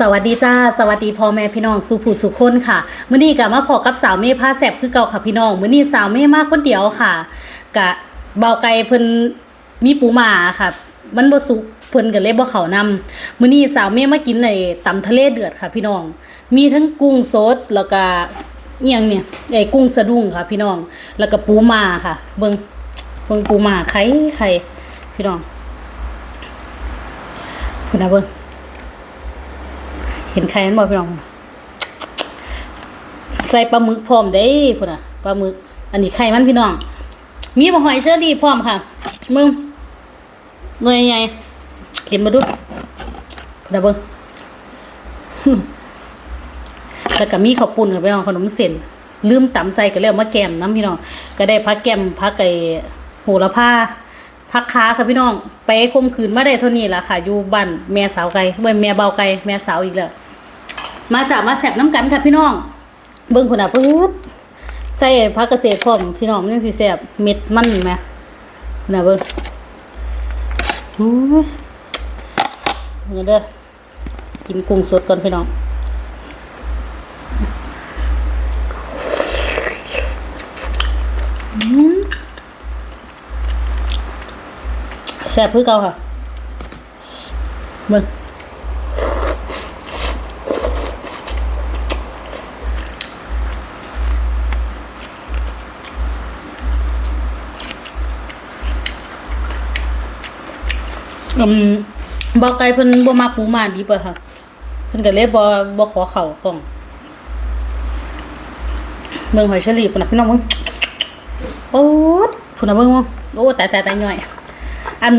สวัสดีจ้าสวัสดีพ่อแม่พี่น้องสุผู้สุขคนค่ะมื้อนี้ก็มาพอกับสาวเมย์พาแซบคือเก่าค่ะพี่น้องมื้อนี้สาวเมย์มาคนเดียวค่ะกะเบาไก่เพิ่นมีปูหมาค่ะ มันบ่สุกเพิ่นก็เลยบ่เขานำมื้อนี้สาวเมย์มากินในตำทะเลเดือดค่ะ พี่น้อง มีทั้งกุ้งสดแล้วก็เอียงเนี่ยไอ้กุ้งสะดุ้งค่ะ พี่น้อง แล้วก็ปูหมาค่ะ เบิ่งเบิ่งปูหมาไข่ไข่พี่น้องคุณนะเบิ่ง เห็นใครนั้นบอกพี่น้อง ใส่ปลาหมึกพร้อมเด้พุ่นน่ะปลาหมึก อันนี้ไข่มันพี่น้อง มีบะหอยเชอรี่พร้อมค่ะ มึงหน่วยใหญ่เห็นมาดูพุ่นน่ะเบิ่งแล้วก็มีข้าวปุ้นกับพี่น้องขนมเส้นลืมตำใส่ก็เลยเอามาแกมน้ำพี่น้อง ก็ได้พักแกมพักไอ้โหระพา พักค้าค่ะพี่น้องไปคมคืนมาได้เท่านี้ละค่ะ อยู่บ้านแม่สาวไก่เว้ยแม่เบาไก่แม่สาวอีกแล้วมาจากมาแสบน้ำกันค่ะพี่น้อง เบิ่งพุ่นน่ะปึ๊ดใส่ผักเกษตรพร้อมพี่น้องมันยังสิแซ่บเม็ดมันแหมพุ่นน่ะเบิ่งโอ้ยเดี๋ยเด้อกินกุ้งสดก่อนพี่น้อง แซ่บคือเก่าค่ะเบิ่งอืมบอกไก่เพิ่นบ่มาปูมาดีป่ะค่ะเพิ่นก็เลยบ่บ่ขอเข้ากล่องเบิ่งหอยเชอรี่พุ่นน่ะพี่น้องเบิ่งโอ๊ดพุ่นน่ะเบิ่งว่าโอ้ตายตายตายย่อย อัน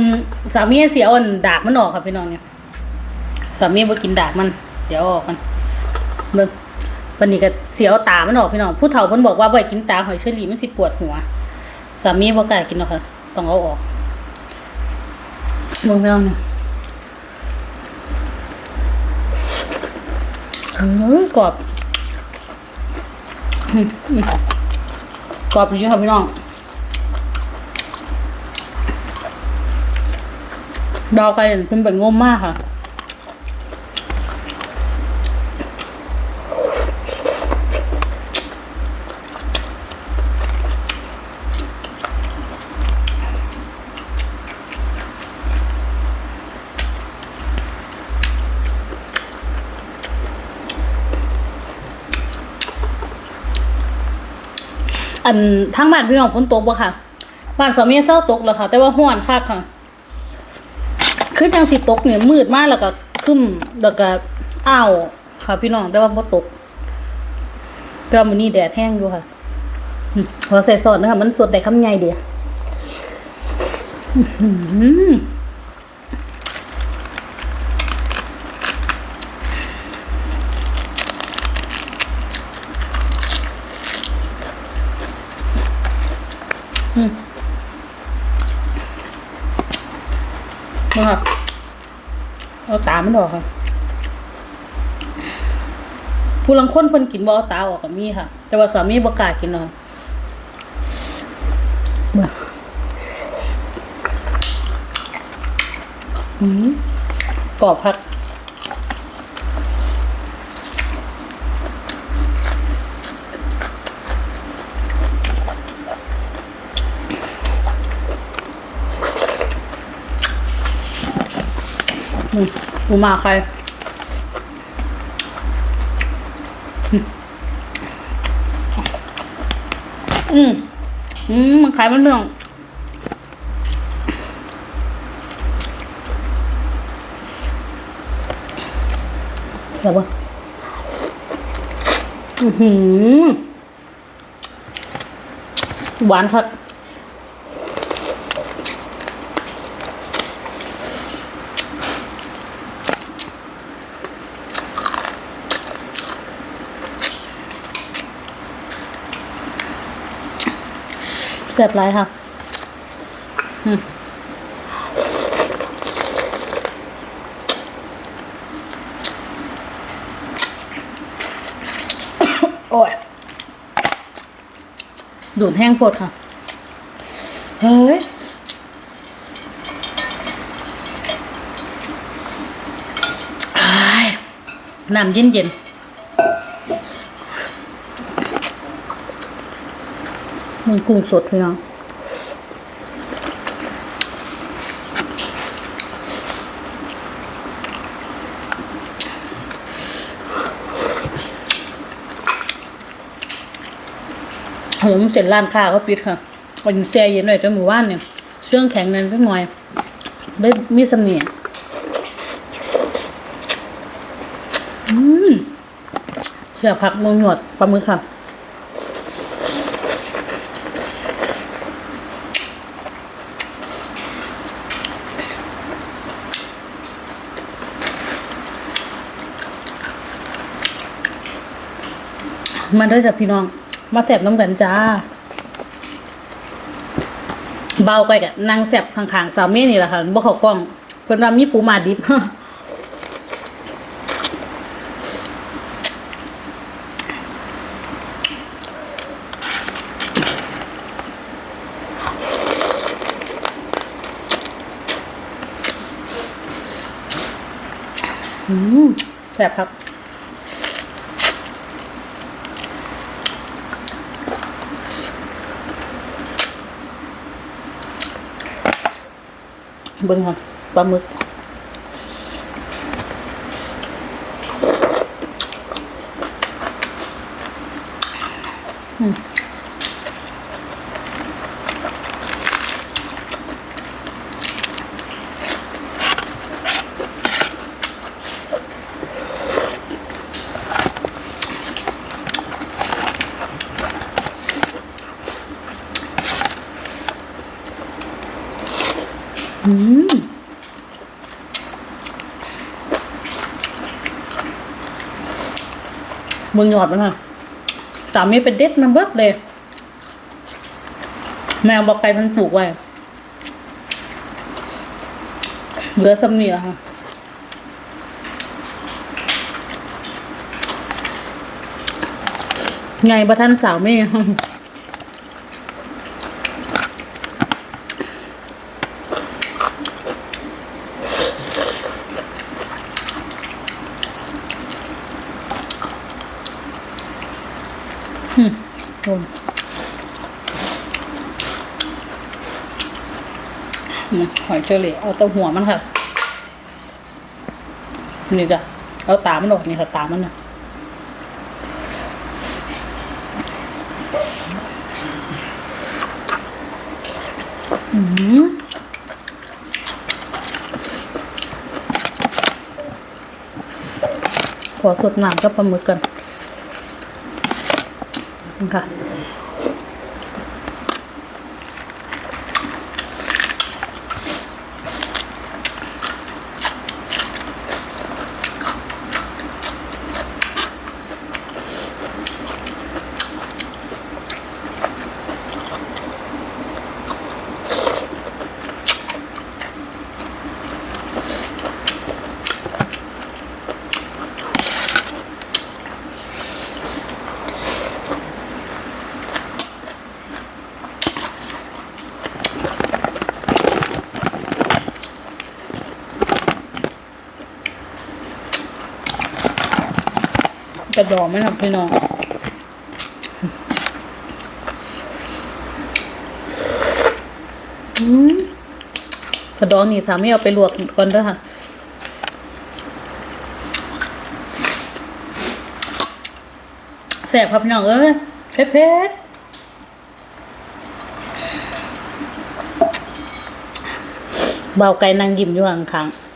สามีเสียอ่อนดากมันออกค่ะพี่น้องเนี่ยสามีบ่กินดากมัน เดี๋ยวออกกันเบิ่งวันนี้ก็เสียเอาตามันออกพี่น้องผู้เฒ่าเพิ่นบอกว่าบ่ให้กินตาหอยเชอรี่มันสิปวดหัวสามีบ่กล้ากินหรอกค่ะ ต้องเอาออกเบิ่งพี่น้องเนี่ยกรอบกรอบจริงๆค่ะพี่น้อง ดาวไก่เป็นแบบงมมากค่ะ อันทั้งบ้านพี่น้องฝนตกบ่ค่ะ บ้านสามีเศร้าตกแล้วค่ะ แต่ว่าห้อนคักค่ะ คือจังสิตกเนี่ยมืดมากแล้วก็คึ้มแล้วก็อ้าวค่ะพี่น้องแต่ว่าบ่ตกแต่ว่ามื้อนี้แดดแห้งอยู่ค่ะอืมเราใส่ซอสนะคะมันสดได้คำใหญ่เดียวอืม มาค่ะเอาตามันออกค่ะผู้ลังคนเพิ่นกินบ่เอาตาออกกับมีค่ะ แต่ว่าสามีบ่กล้ากินเนาะเบื่ออืมกรอบพัก อืมปูมาใครอืมอืมมันขายมันเรื่อง เดี๋ยวบ่อือหือหวานครับ แซ่บไรค่ะอืมโอ้ย ดูดแห้งโพดค่ะ เฮ้ยอ้ายน้ำเย็นเย็นๆ มันกุ้งสดพี่น้องผมเสร็จร้านค้าก็ปิดค่ะวันแช่เย็นหน่อยจนหมู่บ้านเนี่ยเชื่องแข็งนั่นก็หน่อยได้มีเสน่ห์อืมเสียผักเมืองหนวดปลาหมึกค่ะ มาเด้อจ้ะพี่น้อง มาแสบน้ำกันจ้า เบาไปกับนางแสบข้างๆสาวเมนี่แหละค่ะบ่เขากล้องเพิ่นว่ามีปูมาดิบแสบครับ เบิ่งค่ะปลาหมึก อืมอืม เบิ่งยอดมันค่ะสามีเป็นเด็ดมันเบิดเลย แมวบอกไก่มันปลูกไว้เหลือสำเนียค่ะไงประท่านสาวไม่ อืมโดนอืมห อยเอรี่เอาแตัวหัวมันค่ะ นี่จ้ะเอาตามันออกนี่ค่ะ ตามันนะอืมขอสดน้ำกับปลาหมึกกันค่ะ ดองไหมครับพี่น้องอืมกระดองนี่สามีเอาไปลวกก่อนเด้อค่ะแสบครับพี่น้องเอ้ยเผ็ดเผ็ดเบาไก่นางยิ้มอยู่ข้างๆ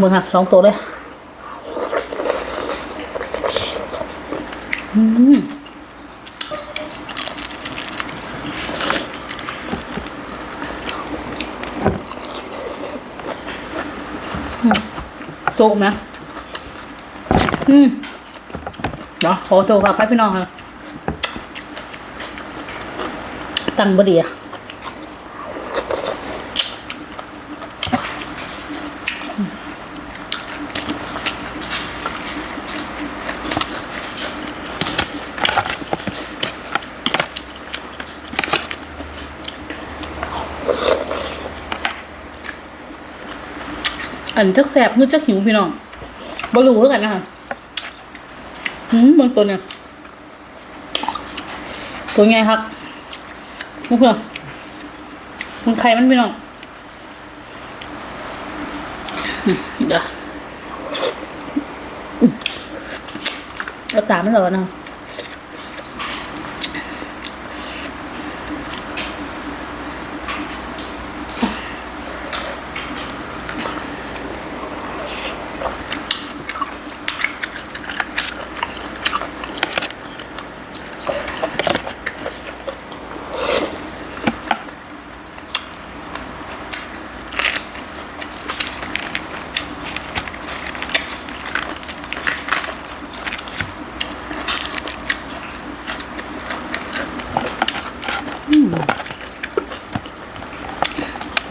เบิ่งหักสองตัวเลยอืมโจ๊กไหมอืมเดี๋ยวขอโจ๊กค่ะไปพี่น้องค่ะตังบดีอะ อันจักแสบมือจักหิวพี่น้องบ่รู้คือกันนะคะหืมบางตัวเนี่ยตัวไงครับเพื่อนมันไข่มันพี่น้องเดี๋ยวอืมเอาตามมันเหรอนะ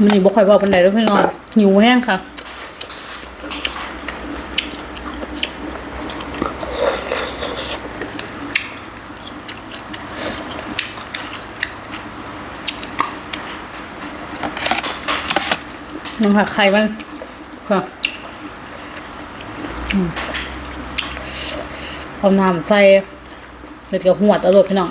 มันนี่บ่ค่อยบอกปันไดแล้วพี่น้องหิวแห้งค่ะน้ำผักไข่บ้างค่ะเอาน้ำใส่เด็ดกับหัวตลอดพี่น้อง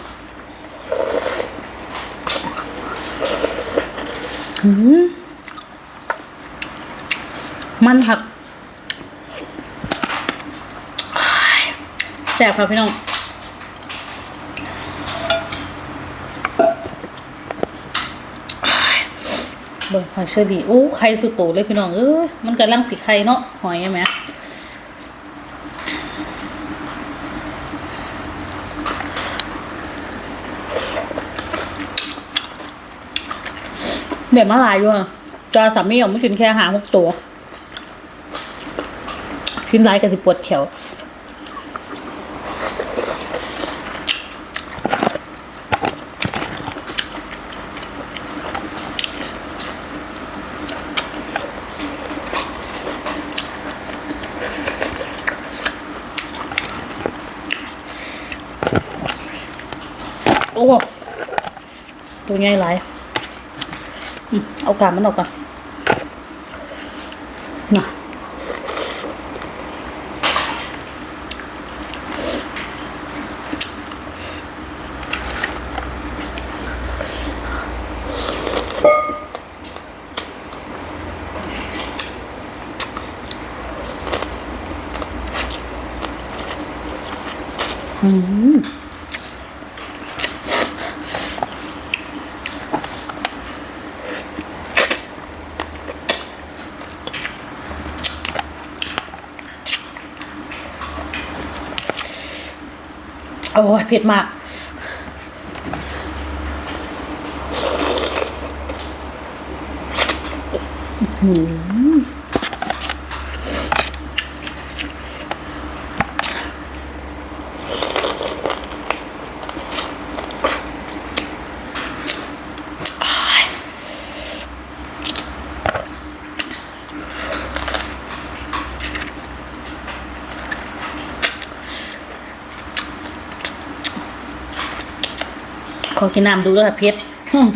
มันผักแซ่บค่ะพี่น้องเบิ่งหอยเชอรี่โอ้ไข่สุดโตเลยพี่น้องเอ้ยมันกำลังสีไข่เนาะหอยใช่ไหม เดี๋ยวมาหลายอยู่อะจอสามีออกมากินแค่หาหกตัวกินหลายกันสิปวดแขวโอ้ตัวใหญ่หลาย เอากาบมันออกก่อน เผ็ดมาก อืม ขอกินน้ำดูด้วยค่ะเพชรอืม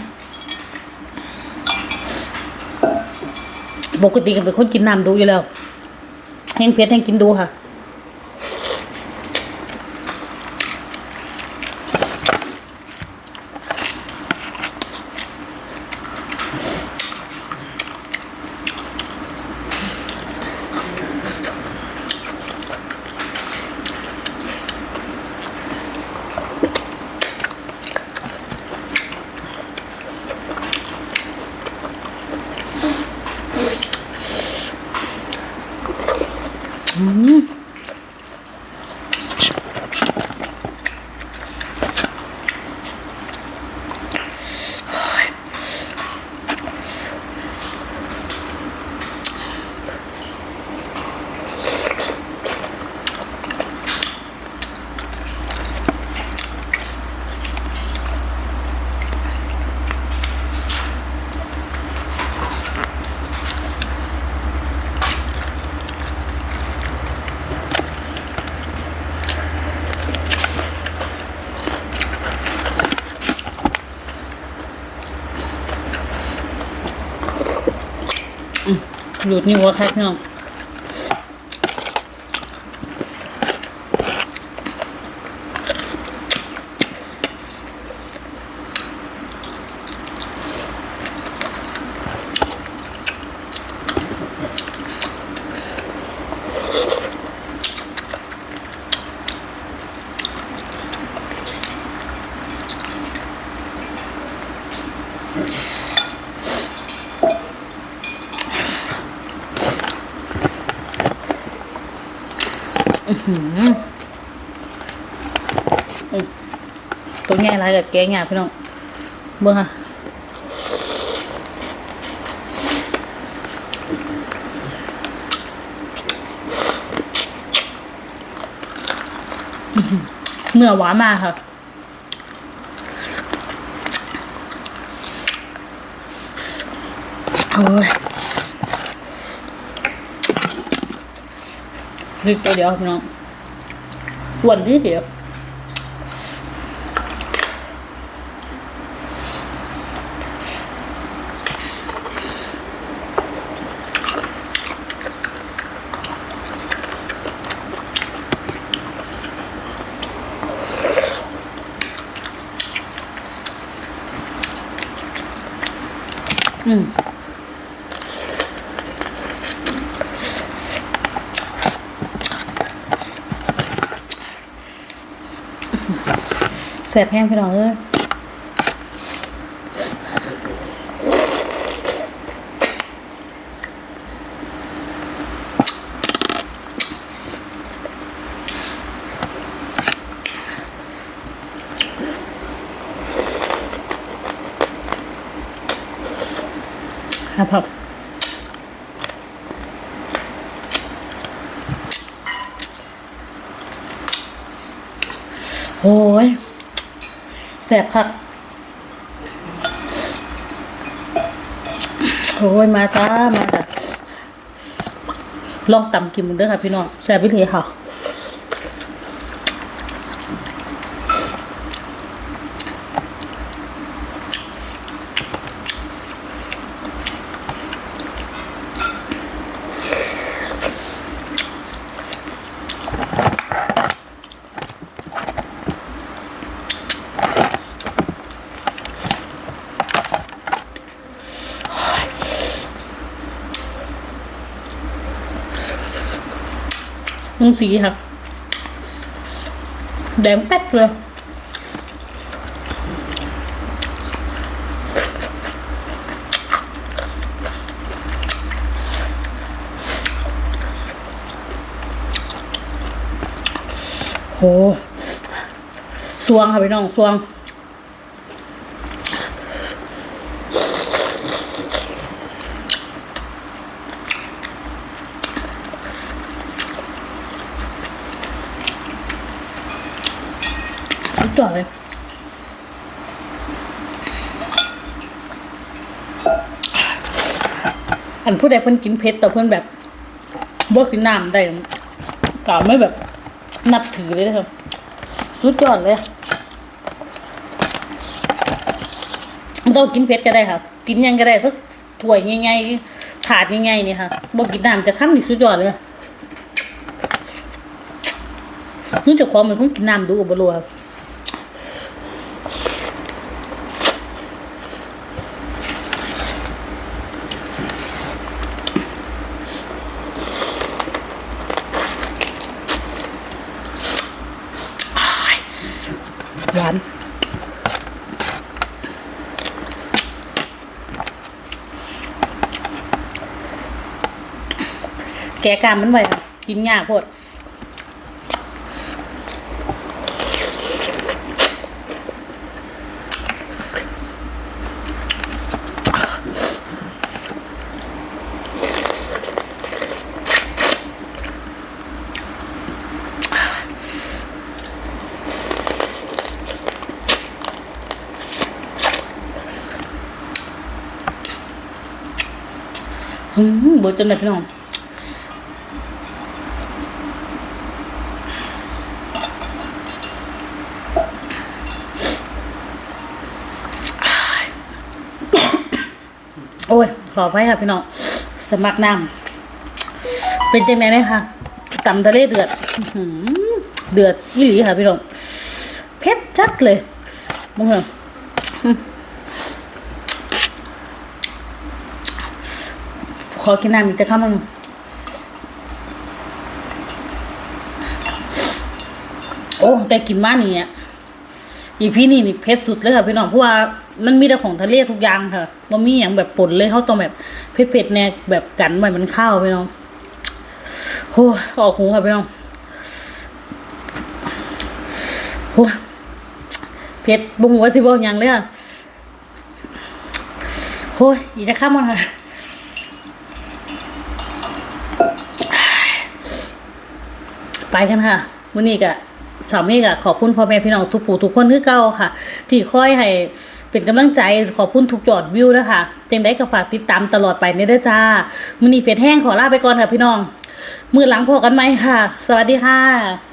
ปกติก็เป็นคนกินน้ำดูอยู่แล้วแห้งเพชรแห้งกินดูค่ะ อืม หลุดนิ้วว่าคักพี่น้อง หืมอืม ตัวแง่ไรกับแกงแง่พี่น้องเบิ่งค่ะอื้อหือเนื้อหวานมากค่ะโอ้ยนิดเดียวพี่น้องวันที่เดียว อืมแสบแห้งพี่น้องเอ้ยครับครับ โอ้ยแสบคักโอ้ยมาจ้า มาจ้ะลองตำกินมึงเด้อค่ะพี่น้องแสบวิธีค่ะ มึงสีค่ะแดงแป๊ดเลยโหสวงค่ะพี่น้องสวง สุดยอดเลย อันผู้ใดเพิ่นกินเผ็ดแต่เพิ่นแบบบ่กินน้ำได้ก็ไม่แบบนับถือเลยนะครับสุดยอดเลยต้องกินเผ็ดก็ได้ค่ะ กินยังก็ได้สักถ้วยง่ายๆถาดง่ายๆนี่ค่ะบ่กินน้ำจะขั้นนี่สุดยอดเลยนี่เจะความเป็นคนกินน้ำดูกับบรัวครับ หวานแกกามมันไว้กินยากโพดหืม เบดจนเลยพี่น้องโอ้ย ขออภัยค่ะพี่น้อง สมัครน้ำเป็นจังไงไหมคะตำทะเลเดือดเดือดยี่หลีค่ะพี่น้อง เผ็ดจัดเลยมึงเหรอม ขอกินน้ำอีกจะข้ามงโอ้แต่กินมานี่อะอีพี่นี่นี่เผ็ดสุดเลยค่ะพี่น้องเพราะว่ามันมีแต่ของทะเลทุกอย่างค่ะมันมีอย่างแบบป่นเลยเขาต้องแบบเผ็ดๆแน่แบบกันไว้มันข้าวพี่น้องโอ้ออกหูค่ะพี่น้องโอ้เผ็ดบุงหัวสิบอกอย่างเลยอะโอ้ยอีจะข้ามมันค่ะ ไปกันค่ะวันนี้ก็สามีก็ขอบคุณพ่อแม่พี่น้องทุกผู้ทุกคนคือเก่าค่ะ ที่คอยให้เป็นกำลังใจขอบคุณทุกยอดวิวนะคะจังได้ก็ฝากติดตามตลอดไปนี่ด้จ้ามื้อนี้เป็ดแห้งขอลาไปก่อนค่ะพี่น้อง มือหลังพอกันไหมค่ะ สวัสดีค่ะ